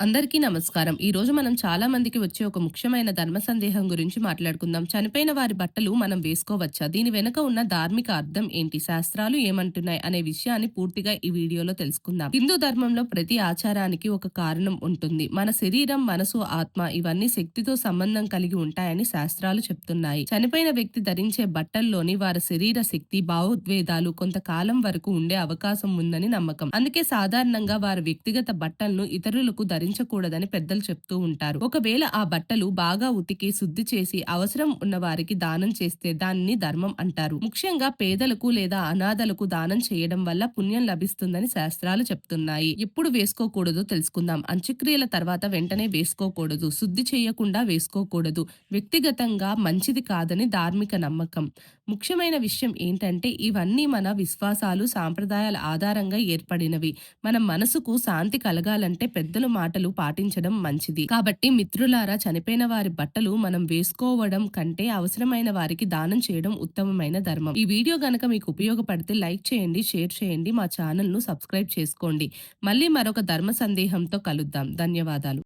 అందరికీ నమస్కారం. ఈ రోజు మనం చాలా మందికి వచ్చే ఒక ముఖ్యమైన ధర్మ సందేహం గురించి మాట్లాడుకుందాం. చనిపోయిన వారి బట్టలు మనం వేసుకోవచ్చా? దీని వెనుక ఉన్న ధార్మిక అర్థం ఏంటి? శాస్త్రాలు ఏమంటున్నాయి? అనే విషయాన్ని పూర్తిగా ఈ వీడియోలో తెలుసుకుందాం. హిందూ ధర్మంలో ప్రతి ఆచారానికి ఒక కారణం ఉంటుంది. మన శరీరం మనసు ఆత్మ ఇవన్నీ శక్తితో సంబంధం కలిగి ఉంటాయని శాస్త్రాలు చెప్తున్నాయి. చనిపోయిన వ్యక్తి ధరించే బట్టల్లోని వారి శరీర శక్తి భావోద్వేదాలు కొంతకాలం వరకు ఉండే అవకాశం ఉందని నమ్మకం. అందుకే సాధారణంగా వారి వ్యక్తిగత బట్టలను ఇతరులకు ధరి ధరించకూడదని పెద్దలు చెప్తూ ఉంటారు. ఒకవేళ ఆ బట్టలు బాగా ఉతికి శుద్ధి చేసి అవసరం ఉన్న వారికి దానం చేస్తే దానిని ధర్మం అంటారు. ముఖ్యంగా పేదలకు లేదా అనాథలకు దానం చేయడం వల్ల పుణ్యం లభిస్తుందని శాస్త్రాలు చెప్తున్నాయి. ఎప్పుడు వేసుకోకూడదో తెలుసుకుందాం. అంత్యక్రియల తర్వాత వెంటనే వేసుకోకూడదు. శుద్ధి చేయకుండా వేసుకోకూడదు. వ్యక్తిగతంగా మంచిది కాదని ధార్మిక నమ్మకం. ముఖ్యమైన విషయం ఏంటంటే ఇవన్నీ మన విశ్వాసాలు సాంప్రదాయాల ఆధారంగా ఏర్పడినవి. మన మనసుకు శాంతి కలగాలంటే పెద్దలు మాట మాటలు పాటించడం మంచిది. కాబట్టి మిత్రులారా చనిపోయిన వారి బట్టలు మనం వేసుకోవడం కంటే అవసరమైన వారికి దానం చేయడం ఉత్తమమైన ధర్మం. ఈ వీడియో గనక మీకు ఉపయోగపడితే లైక్ చేయండి షేర్ చేయండి మా ఛానల్ను సబ్స్క్రైబ్ చేసుకోండి. మళ్ళీ మరొక ధర్మ సందేహంతో కలుద్దాం. ధన్యవాదాలు.